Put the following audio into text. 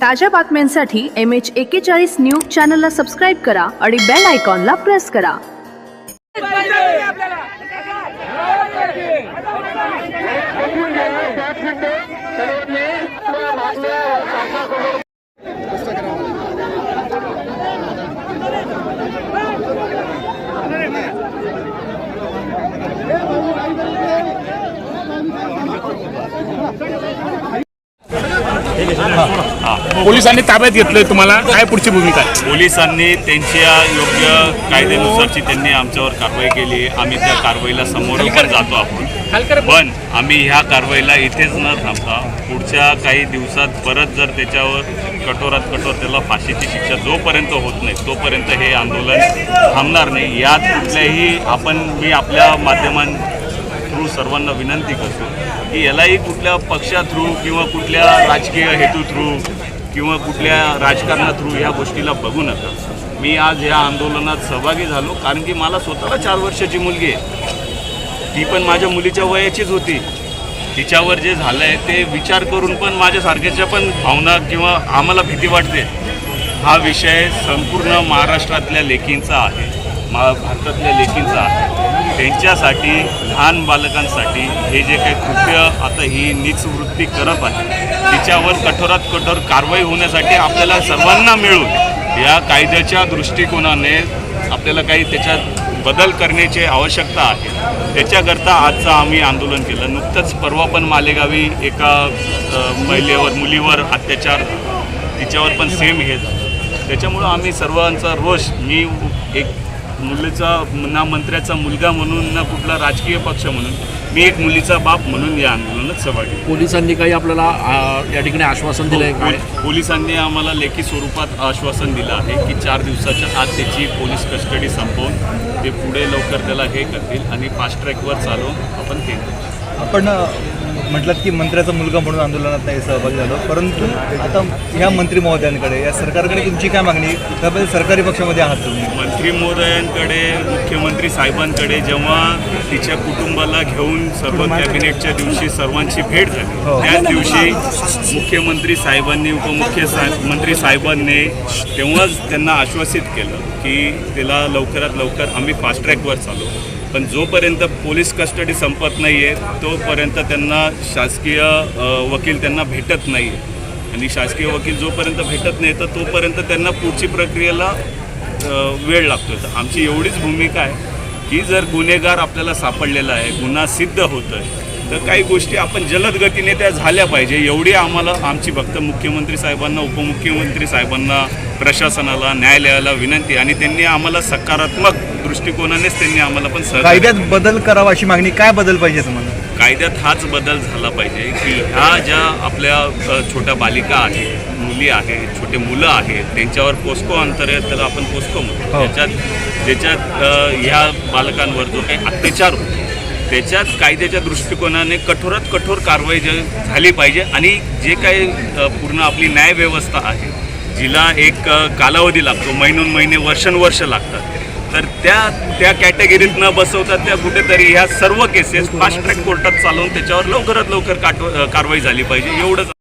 ताज्या बातम्यांसाठी M H एक्केचाळीस न्यूज चॅनलला सबस्क्राईब करा आणि बेल आयकॉनला प्रेस करा. पोलिसांनी ताब्यात घेतलंय तुम्हाला. काय पुढची भूमिका आहे? पोलिसांनी त्यांच्या योग्य कायद्यानुसारची त्यांनी आमच्यावर कारवाई केली. आम्ही त्या कारवाईला समोर पण जातो आहोत पण आम्ही ह्या कारवाईला इथेच न थांबता पुढच्या काही दिवसात परत जर त्याच्यावर कठोरात कठोर त्याला फाशीची शिक्षा जोपर्यंत होत नाही तोपर्यंत हे आंदोलन थांबणार नाही. यात कुठल्याही आपण मी आपल्या माध्यमां थ्रू सर्वांना विनंती करतो की यालाही कुठल्या पक्षा थ्रू किंवा कुठल्या राजकीय हेतू थ्रू किंवा कुठल्या राजकारणा थ्रू ह्या गोष्टीला बघू नका. मी आज ह्या आंदोलनात सहभागी झालो कारण की मला स्वतःला चार वर्षाची मुलगी आहे. ती पण माझ्या मुलीच्या वयाचीच होती. तिच्यावर जे झालं आहे ते विचार करून पण माझ्यासारख्याच्या पण भावना किंवा आम्हाला भीती वाटते. हा विषय संपूर्ण महाराष्ट्रातल्या लेखींचा आहे. मा भारतातल्या लेखींचा आहे. त्यांच्यासाठी लहान बालकांसाठी हे जे काही कृत्य आता ही नीच वृत्ती करत आहे तिच्यावर कठोरात कठोर कारवाई होण्यासाठी आपल्याला सर्वांना मिळून या कायद्याच्या दृष्टिकोनाने आपल्याला काही त्याच्यात बदल करण्याची आवश्यकता आहे. त्याच्याकरता आजचं आम्ही आंदोलन केलं. नुकतंच परवा पण मालेगावी एका महिलेवर मुलीवर अत्याचार तिच्यावर पण सेम हे झालं. त्याच्यामुळं आम्ही सर्वांचा रोष मी एक मुलीचा ना मंत्र्याचा मुलगा म्हणून ना कुठला राजकीय पक्ष म्हणून मी एक मुलीचा बाप म्हणून या आंदोलनात सहभागी आहे. पोलिसांनी काही आपल्याला आ, या ठिकाणी आश्वासन काय पोल- पोलिसांनी आम्हाला लेखी स्वरूपात आश्वासन दिलं आहे की चार दिवसाच्या आत त्याची पोलीस कस्टडी संपवून ते पुढे लवकर त्याला हे करतील आणि फास्ट ट्रॅकवर चालवून आपण ते. आपण म्हटलं की मंत्र्याचा मुलगा म्हणून आंदोलनात नाही सहभागी झालो. परंतु आता ह्या मंत्री महोदयांकडे या सरकारकडे तुमची काय मागणी? त्याबद्दल सरकारी पक्षामध्ये आहात तुम्ही. मंत्री महोदयांकडे मुख्यमंत्री साहेबांकडे जेव्हा तिच्या कुटुंबाला घेऊन सर्व कॅबिनेटच्या दिवशी सर्वांची भेट झाली हो. त्याच दिवशी मुख्यमंत्री साहेबांनी उपमुख्य साहेब मंत्री साहेबांनी तेव्हाच त्यांना आश्वासित केलं की त्याला लवकरात लवकर आम्ही फास्ट ट्रॅकवर चालू. पण जोपर्यंत पोलीस कस्टडी संपत नाही आहे तोपर्यंत त्यांना शासकीय वकील त्यांना भेटत नाही आणि शासकीय वकील जोपर्यंत भेटत नाही तर तोपर्यंत त्यांना पुढची प्रक्रियेला वेळ लागतो. तर आमची एवढीच भूमिका आहे की जर गुन्हेगार आपल्याला सापडलेला आहे गुन्हा सिद्ध होतो आहे तर काही गोष्टी आपण जलद गतीने त्या झाल्या पाहिजे. एवढी आम्हाला आमची फक्त मुख्यमंत्री साहेबांना उपमुख्यमंत्री साहेबांना प्रशासनाला न्यायालयाला विनंती आणि त्यांनी आम्हाला सकारात्मक दृष्टिकोनानेच त्यांनी आम्हाला पण कायद्यात बदल करावा अशी मागणी काय बदल पाहिजे तुम्हाला? कायद्यात हाच बदल झाला पाहिजे की ह्या ज्या आपल्या छोट्या बालिका आहेत मुली आहेत छोटे मुलं आहेत त्यांच्यावर पोस्को अंतर्गत त्याला आपण पोस्को म्हणतो हो. त्याच्यात ज्याच्यात ह्या बालकांवर जो काही अत्याचार होतो त्याच्यात कायद्याच्या दृष्टिकोनाने कठोरात कठोर कारवाई जे झाली पाहिजे आणि जे काही पूर्ण आपली न्यायव्यवस्था आहे जिला एक कालावधी लागतो महिनून महिने वर्षानुवर्ष लागतात. तर त्या त्या कॅटेगरीत न बसवता त्या कुठेतरी ह्या सर्व केसेस फास्ट ट्रॅक कोर्टात चालवून त्याच्यावर लवकरात लवकर काट कारवाई झाली पाहिजे एवढंच